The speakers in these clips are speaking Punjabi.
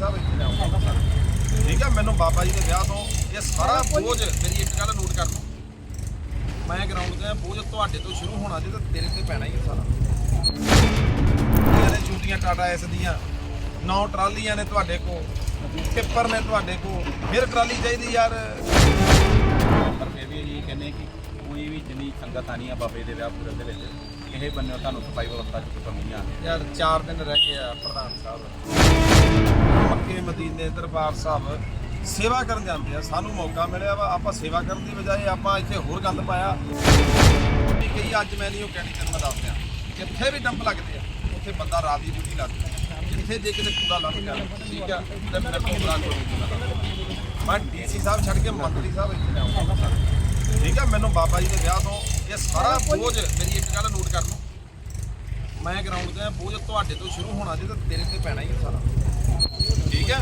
ਸਾਹਿਬ ਇੱਥੇ ਠੀਕ ਹੈ ਮੈਨੂੰ ਬਾਬਾ ਜੀ ਦੇ ਵਿਆਹ ਤੋਂ ਇਹ ਸਾਰਾ ਬੋਝ ਮੇਰੀ ਇੱਕ ਗੱਲ ਨੋਟ ਕਰ ਲਓ। ਮੈਂ ਗਰਾਊਂਡ ਤੇ ਬੋਝ ਤੁਹਾਡੇ ਤੋਂ ਸ਼ੁਰੂ ਹੋਣਾ ਜੇ ਤਾਂ ਤੇਰੇ ਤੇ ਪੈਣਾ ਹੀ ਹੈ ਸਾਰਾ। ਇਹਨੇ ਚੂਟੀਆਂ ਟਾਟਾ ਐਸ ਦੀਆਂ ਨੌ ਟਰਾਲੀਆਂ ਨੇ ਤੁਹਾਡੇ ਕੋਲ ਟਿੱਪਰ ਨੇ ਤੁਹਾਡੇ ਕੋਲ ਫਿਰ ਟਰਾਲੀ ਚਾਹੀਦੀ ਯਾਰ। ਪਰ ਫਿਰ ਵੀ ਅਸੀਂ ਕਹਿੰਦੇ ਕਿ ਕੋਈ ਵੀ ਜਿੰਨੀ ਸੰਗਤ ਆਣੀ ਆ ਬਾਬੇ ਦੇ ਵਿਆਹ ਪੂਰੇ ਦੇ ਵਿੱਚ ਕਿਸੇ ਬੰਨੇ ਤੁਹਾਨੂੰ ਸਫ਼ਾਈ ਵਿਵਸਥਾ 'ਚ ਕੋਈ ਕਮੀ ਨਹੀਂ ਯਾਰ 4 ਦਿਨ ਰਹਿ ਗਏ ਆ ਪ੍ਰਧਾਨ ਸਾਹਿਬ। ਮੱਕੇ ਮਦੀਨੇ ਦਰਬਾਰ ਸਾਹਿਬ ਸੇਵਾ ਕਰਨ ਜਾਂਦੇ ਆ। ਸਾਨੂੰ ਮੌਕਾ ਮਿਲਿਆ ਵਾ, ਆਪਾਂ ਸੇਵਾ ਕਰਨ ਦੀ ਬਜਾਏ ਆਪਾਂ ਇੱਥੇ ਹੋਰ ਗੰਦ ਪਾਇਆ। ਵੀ ਕਹੀ ਅੱਜ ਮੈਂ ਨਹੀਂ ਉਹ ਕਹਿਣੀ, ਤੈਨੂੰ ਮੈਂ ਦੱਸ ਜਿੱਥੇ ਵੀ ਡੰਪ ਲੱਗਦੇ ਆ, ਉੱਥੇ ਬੰਦਾ ਰਾਤ ਦੀ ਡਿਊਟੀ ਲੱਗਦਾ। ਜਿੱਥੇ ਜੇ ਕਿਤੇ ਕੂੜਾ ਲੱਗ ਗਿਆ, ਠੀਕ ਆ, ਤੇ ਮੇਰੇ ਕੋਲ ਬੁਲਾ ਕੋਈ ਮੈਂ ਡੀਸੀ ਸਾਹਿਬ ਛੱਡ ਕੇ ਮੰਤਰੀ ਸਾਹਿਬ ਇੱਥੇ ਲਿਆਉਂਗਾ ਠੀਕ ਆ, ਮੈਨੂੰ ਬਾਬਾ ਜੀ ਦੇ ਵਿਆਹ ਤੋਂ ਸਾਰਾ ਬੋਝ ਮੇਰੀ ਇੱਕ ਗੱਲ ਨੋਟ ਕਰ ਲਓ। ਮੈਂ ਗਰਾਊਂਡ ਤੇ ਆ ਬੋਝ ਤੁਹਾਡੇ ਤੋਂ ਸ਼ੁਰੂ ਹੋਣਾ ਜੇ ਤਾਂ ਤੇਰੇ ਤੇ ਪੈਣਾ ਹੀ ਹੈ ਸਾਰਾ। ਠੀਕ ਹੈ?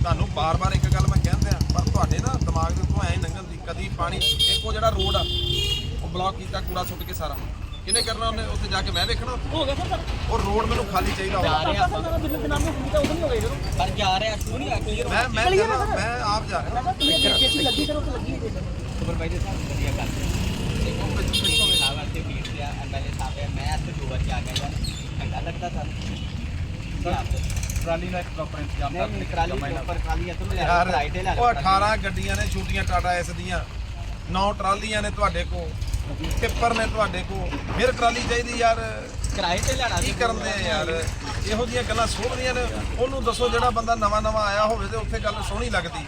ਤੁਹਾਨੂੰ ਬਾਰ-ਬਾਰ ਇੱਕ ਗੱਲ ਮੈਂ ਕਹਿੰਦਾ ਆ ਪਰ ਤੁਹਾਡੇ ਨਾ ਦਿਮਾਗ ਦੇ ਉੱਤੋਂ ਐਂ ਲੰਘਣ ਦੀ ਕਦੀ ਪਾਣੀ ਇੱਕੋ ਜਿਹੜਾ ਰੋਡ ਆ ਉਹ ਬਲੌਕ ਕੀਤਾ ਕੂੜਾ ਸੁੱਟ ਕੇ ਸਾਰਾ। ਕਿਹਨੇ ਕਰਨਾ ਉਹਨੇ? ਉੱਥੇ ਜਾ ਕੇ ਮੈਂ ਵੇਖਣਾ ਹੋ ਗਿਆ ਸਰ ਉਹ ਰੋਡ ਮੈਨੂੰ ਖਾਲੀ ਚਾਹੀਦਾ ਹੋਵੇ ਰਿਹਾ ਸਰ ਬਿੱਲ ਦੇ ਨਾਮ ਨੂੰ ਹੁੰਦਾ ਉਦੋਂ ਨਹੀਂ ਹੋ ਗਿਆ ਜਦੋਂ। ਪਰ ਜਾ ਰਿਹਾ ਸ਼ੁਰੂ ਨਹੀਂ ਆ ਕਲੀਅਰ ਮੈਂ ਮੈਂ ਮੈਂ ਆਪ ਜਾ ਰਿਹਾ। ਜੇ ਲੱਗੀ ਉਹ ਲੱਗੀ ਹੈ ਸਰ ਸੁਪਰਵਾਈਜ਼ਰ ਸਾਹਿਬ ਵਧੀਆ ਗੱਲ ਟਰਾਲੀ ਦਾ ਇੱਕ ਪ੍ਰੋਪਰ ਇੰਤਜ਼ਾਮ ਕਰ ਨਹੀਂ ਨਿਕਰਾਲੀ ਉੱਪਰ ਖਾਲੀ ਹੈ ਤੁਮ ਲੈ ਯਾਰ ਰਾਈਟ ਲੈ ਉਹ 18 ਗੱਡੀਆਂ ਨੇ ਛੋਟੀਆਂ ਟਾਟਾ ਐਸ ਦੀਆਂ। ਨੌ ਟਰਾਲੀਆਂ ਨੇ ਤੁਹਾਡੇ ਕੋਲ। ਟਿੱਪਰ ਨੇ ਤੁਹਾਡੇ ਕੋਲ। ਫਿਰ ਟਰਾਲੀ ਚਾਹੀਦੀ ਯਾਰ। ਕਿਰਾਏ ਤੇ ਲੈਣਾ ਕੀ ਕਰਨ ਦੇ ਆ ਯਾਰ? ਇਹੋ ਜਿਹੀਆਂ ਗੱਲਾਂ ਸੋਹਣੀਆਂ ਨੇ। ਉਹਨੂੰ ਦੱਸੋ ਜਿਹੜਾ ਬੰਦਾ ਨਵਾਂ ਨਵਾਂ ਆਇਆ ਹੋਵੇ ਤੇ ਉੱਥੇ ਗੱਲ ਸੋਹਣੀ ਲੱਗਦੀ।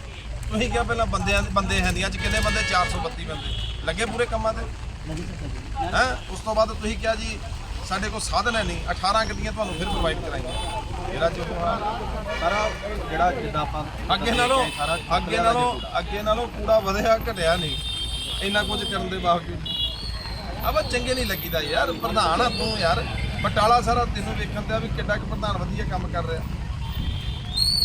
ਤੁਸੀਂ ਕਿਹਾ ਪਹਿਲਾਂ ਬੰਦਿਆਂ ਬੰਦੇ ਹੈਂਦੀਆਂ ਅੱਜ ਕਿੰਨੇ ਬੰਦੇ? 432 ਬੰਦੇ। ਲੱਗੇ ਪੂਰੇ ਕੰਮਾਂ ਤੇ? ਹੈ? ਉਸ ਤੋਂ ਬਾਅਦ ਤੁਸੀਂ ਕਿਹਾ ਜੀ ਸਾਡੇ ਕੋਲ ਸਾਧਨ ਹੈ ਨਹੀਂ 18 ਗੱਡੀਆਂ ਤੁਹਾਨੂੰ ਫਿਰ ਪ੍ਰੋਵਾਈਡ ਕਰਾਈਆਂ। ਜਿਹੜਾ ਜੋ ਸਾਰਾ ਜਿਹੜਾ ਜਿੱਦਾਂ ਆਪਾਂ ਅੱਗੇ ਨਾਲੋਂ ਅੱਗੇ ਨਾਲੋਂ ਅੱਗੇ ਨਾਲੋਂ ਕੂੜਾ ਵਧਿਆ ਘਟਿਆ ਨਹੀਂ। ਇੰਨਾ ਕੁਝ ਕਰਨ ਦੇ ਬਾਵਜੂਦ। ਆਵਾ ਚੰਗੇ ਨਹੀਂ ਲੱਗੀਦਾ ਯਾਰ ਪ੍ਰਧਾਨ ਆ ਤੂੰ ਯਾਰ। ਬਟਾਲਾ ਸਾਰਾ ਤੈਨੂੰ ਵੇਖਣ ਤੇ ਆ ਵੀ ਕਿੱਡਾ ਕੁ ਪ੍ਰਧਾਨ ਵਧੀਆ ਕੰਮ ਕਰ ਰਿਹਾ।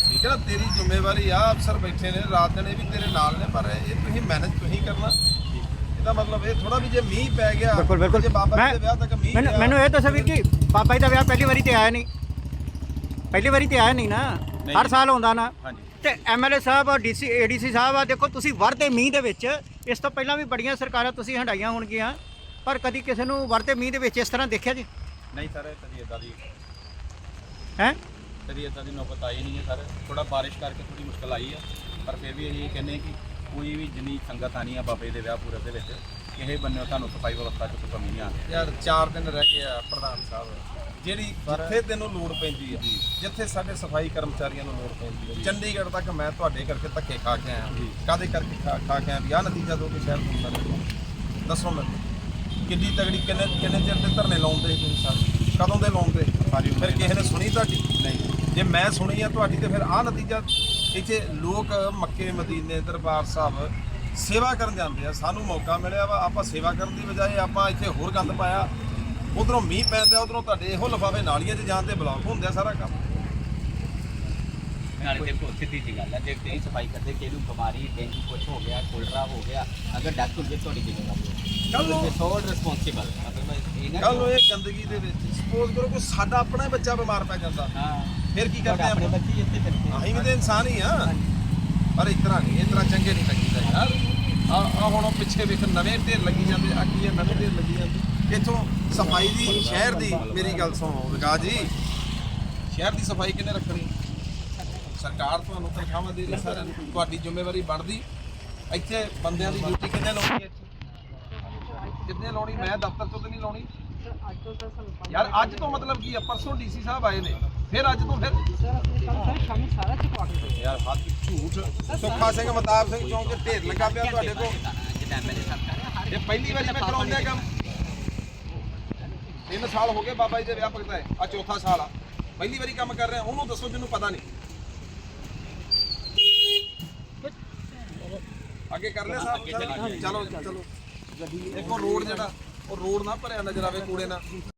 ਠੀਕ ਹੈ ਨਾ ਤੇਰੀ ਜ਼ਿੰਮੇਵਾਰੀ ਆ ਅਫਸਰ ਬੈਠੇ ਨੇ ਰਾਤ ਦਿਨ ਇਹ ਵੀ ਤੇਰੇ ਨਾਲ ਨੇ ਪਰ ਇਹ ਤੁਸੀਂ ਮੈਨੇਜ ਤੁਸੀਂ ਕਰਨਾ। ਇਹਦਾ ਮਤਲਬ ਇਹ ਥੋੜਾ ਵੀ ਜੇ ਮੀਂਹ ਪੈ ਗਿਆ ਬਿਲਕੁਲ ਬਿਲਕੁਲ। ਜੇ ਬਾਬਾ ਜੀ ਦੇ ਵਿਆਹ ਤੱਕ ਮੀਂਹ ਮੈਨੂੰ ਮੈਨੂੰ ਇਹ ਦੱਸੋ ਵੀਰ ਜੀ ਬਾਬਾ ਜੀ ਦਾ ਵਿਆਹ ਪਹਿਲੀ ਵਾਰੀ ਤੇ ਆਇਆ ਨਹੀਂ। ਪਹਿਲੀ ਵਾਰੀ ਤੇ ਆਇਆ ਨਹੀਂ ਨਾ। ਹਰ ਸਾਲ ਆਉਂਦਾ ਨਾ। ਤੇ ਐਮਐਲਏ ਸਾਹਿਬ ਔਰ ਡੀਸੀ ਏਡੀਸੀ ਸਾਹਿਬ ਆ ਦੇਖੋ ਤੁਸੀਂ ਵਰਤੇ ਮੀਂਹ ਦੇ ਵਿੱਚ ਇਸ ਤੋਂ ਪਹਿਲਾਂ ਵੀ ਬੜੀਆਂ ਸਰਕਾਰਾਂ ਤੁਸੀਂ ਹੰਡਾਈਆਂ ਹੋਣਗੀਆਂ। ਪਰ ਕਦੀ ਕਿਸੇ ਨੂੰ ਵਰਤੇ ਮੀਂਹ ਦੇ ਵਿੱਚ ਇਸ ਤਰ੍ਹਾਂ ਦੇਖਿਆ ਜੀ? ਨਹੀਂ ਸਰ ਕਦੀ ਇਦਾਂ ਦੀ ਹੈ? ਕਦੀ ਇਦਾਂ ਦੀ ਨੌਬਤ ਆਈ ਨਹੀਂ ਹੈ ਸਰ। ਥੋੜਾ ਬਾਰਿਸ਼ ਕਰਕੇ ਥੋੜੀ ਮੁਸ਼ਕਲ ਆਈ ਹੈ। ਪਰ ਫਿਰ ਵੀ ਅਸੀਂ ਕਹਿੰਦੇ ਕਿ ਕੋਈ ਵੀ ਜਿੰਨੀ ਸੰਗਤ ਆਣੀ ਆ ਬਾਬੇ ਦੇ ਵਿਆਹ ਪੂਰੇ ਦੇ ਵਿੱਚ ਕਿਸੇ ਬੰਨੇ ਤੁਹਾਨੂੰ ਸਫ਼ਾਈ ਵਿਵਸਥਾ 'ਚ ਕੋਈ ਕਮੀ ਨਹੀਂ ਆਉਂਦੀ। ਯਾਰ 4 ਦਿਨ ਰਹਿ ਗਏ ਆ ਪ੍ਰਧਾਨ ਸਾਹਿਬ। ਜਿਹੜੀ ਜਿੱਥੇ ਤੈਨੂੰ ਲੋੜ ਪੈਂਦੀ ਆ ਜਿੱਥੇ ਸਾਡੇ ਸਫ਼ਾਈ ਕਰਮਚਾਰੀਆਂ ਨੂੰ ਲੋੜ ਪੈਂਦੀ ਆ। ਚੰਡੀਗੜ੍ਹ ਤੱਕ ਮੈਂ ਤੁਹਾਡੇ ਕਰਕੇ ਧੱਕੇ ਖਾ ਕੇ ਆਇਆ। ਕਾਦੇ ਕਰਕੇ ਖਾ ਖਾ ਕੇ ਆਇਆ ਵੀ ਆਹ ਨਤੀਜਾ ਦੋ ਕੇ ਸ਼ਹਿਰ ਨੂੰ ਹੁੰਦਾ। ਦੱਸੋ ਮੈਨੂੰ ਕਿੰਨੀ ਤਗੜੀ ਕਿੰਨੇ ਕਿੰਨੇ ਚਿਰ ਦੇ ਧਰਨੇ ਲਾਉਂਦੇ ਤੁਸੀਂ ਸਾਰੇ? ਕਦੋਂ ਦੇ ਲਾਉਂਦੇ ਫਿਰ ਕਿਸੇ ਨੇ ਸੁਣੀ ਤੁਹਾਡੀ? ਨਹੀਂ। ਜੇ ਮੈਂ ਸੁਣੀ ਆ ਤੁਹਾਡੀ ਤੇ ਫਿਰ ਆਹ ਨਤੀਜਾ ਇੱਥੇ ਲੋਕ ਮੱਕੇ ਮਦੀਨੇ ਦਰਬਾਰ ਸਾਹਿਬ ਸੇਵਾ ਕਰਨ ਜਾਂਦੇ ਆ। ਸਾਨੂੰ ਮੌਕਾ ਮਿਲਿਆ ਵਾ, ਆਪਾਂ ਸੇਵਾ ਕਰਨ ਦੀ ਬਜਾਏ ਆਪਾਂ ਇੱਥੇ ਹੋਰ ਗੰਦ ਪਾਇਆ। ਉਧਰੋਂ ਮੀਂਹ ਪੈਂਦਾ, ਉਧਰੋਂ ਤੁਹਾਡੇ ਇਹੋ ਲਫਾਫੇ ਨਾਲੀਆਂ 'ਚ ਜਾਣ ਤੇ ਬਲੌਕ ਹੁੰਦੇ ਆ ਸਾਰਾ ਕੰਮ। ਨਾਲੇ ਦੇਖੋ ਸਿੱਧੀ ਜੀ ਗੱਲ ਹੈ। ਜੇ ਤੁਸੀਂ ਸਫ਼ਾਈ ਕਰਦੇ ਕਿ ਨੂੰ ਬਿਮਾਰੀ ਡੇਂਗੂ ਕੁਝ ਹੋ ਗਿਆ ਕੋਲਰਾ ਹੋ ਗਿਆ ਅਗਰ ਡੈਥ ਹੋ ਜਾਏ ਤੁਹਾਡੀ ਜ਼ਿੰਮੇਵਾਰੀ ਹੈ ਕੱਲ੍ਹ ਨੂੰ- ਸੋਲ ਰਿਸਪੌਂਸਿਬਲ ਮਤਲਬ ਇਹ ਨਾ ਕੱਲ ਨੂੰ ਇਹ ਗੰਦਗੀ ਦੇ ਵਿੱਚ ਸਪੋਜ਼ ਕਰੋ ਕੋਈ ਸਾਡਾ ਆਪਣਾ ਹੀ ਬੱਚਾ ਬਿਮਾਰ ਪੈ ਜਾਂਦਾ। ਹਾਂ। ਫਿਰ ਕੀ ਕਰਦੇ ਆਪਣੇ ਆਪਾਂ? ਬੱਚੇ ਇੱਥੇ ਫਿਰਦੇ ਅਸੀਂ ਵੀ ਤਾਂ ਇਨਸਾਨ ਹੀ ਆ। ਪਰ ਇਸ ਤਰ੍ਹਾਂ ਨਹੀਂ ਇਸ ਤਰ੍ਹਾਂ ਚੰਗੇ ਨਹੀਂ ਲੱਗੀਦਾ ਯਾਰ ਆ ਆ ਹੁਣ ਉਹ ਪਿੱਛੇ ਵੇਖ ਨਵੇਂ ਢੇਰ ਲੱਗੀ ਜਾਂਦੇ ਆ ਕੀ ਆ ਨਵੇਂ ਢੇਰ ਲੱਗੀ ਜਾਂਦੇ। ਇੱਥੋਂ ਸਫ਼ਾਈ ਦੀ ਸ਼ਹਿਰ ਦੀ ਮੇਰੀ ਗੱਲ ਸੁਣੋ ਵਿਕਾਸ ਜੀ। ਸ਼ਹਿਰ ਦੀ ਸਫ਼ਾਈ ਕਿੰਨੇ ਰੱਖਣੀ? ਸਰਕਾਰ ਤੁਹਾਨੂੰ ਤਨਖਾਹਾਂ ਦੇ ਰਹੀ, ਸਾਰਿਆਂ ਨੂੰ ਤੁਹਾਡੀ ਜ਼ਿੰਮੇਵਾਰੀ ਬਣਦੀ। ਇੱਥੇ ਬੰਦਿਆਂ ਦੀ ਡਿਊਟੀ ਕਿੰਨੇ ਲਾਉਣੀ ਹੈ ਇੱਥੇ? ਕਿੰਨੇ ਲਾਉਣੀ? ਮੈਂ ਦਫ਼ਤਰ ਤੋਂ ਤੇ ਨਹੀਂ ਲਾਉਣੀ। ਯਾਰ, ਅੱਜ ਤੋਂ ਮਤਲਬ ਕੀ ਆ ਪਰਸੋਂ ਡੀਸੀ ਸਾਹਿਬ ਆਏ ਨੇ, ਫਿਰ ਅੱਜ ਤੋਂ ਫਿਰ ਯਾਰ, ਹੱਥ ਝੂਠ। ਸੁੱਖਾ ਸਿੰਘ ਮਤਾਬ ਸਿੰਘ ਚੌਂਕ 'ਚ ਢੇਰ ਲੱਗਾ ਪਿਆ ਤੁਹਾਡੇ ਕੋਲ। ਇਹ ਪਹਿਲੀ ਵਾਰੀ ਮੈਂ ਕਰਾਉਂਦਾ ਕੰਮ। ਤਿੰਨ ਸਾਲ ਹੋ ਗਏ ਬਾਬਾ ਜੀ ਦੇ ਵਿਆਹ ਭਗਤਾ ਹੈ ਆ ਚੌਥਾ ਸਾਲ ਆ। ਪਹਿਲੀ ਵਾਰੀ ਕੰਮ ਕਰ ਰਿਹਾ, ਉਹਨੂੰ ਦੱਸੋ, ਜਿਹਨੂੰ ਪਤਾ ਨਹੀਂ। ਅੱਗੇ ਕਰ ਲੈ ਸਾਹਿਬ ਚਲੋ। ਚਲੋ ਗੱਡੀ ਦੇਖੋ ਰੋਡ ਜਿਹੜਾ, ਉਹ ਰੋਡ ਨਾ ਭਰਿਆ ਨਜ਼ਰ ਆਵੇ ਕੂੜੇ ਨਾਲ।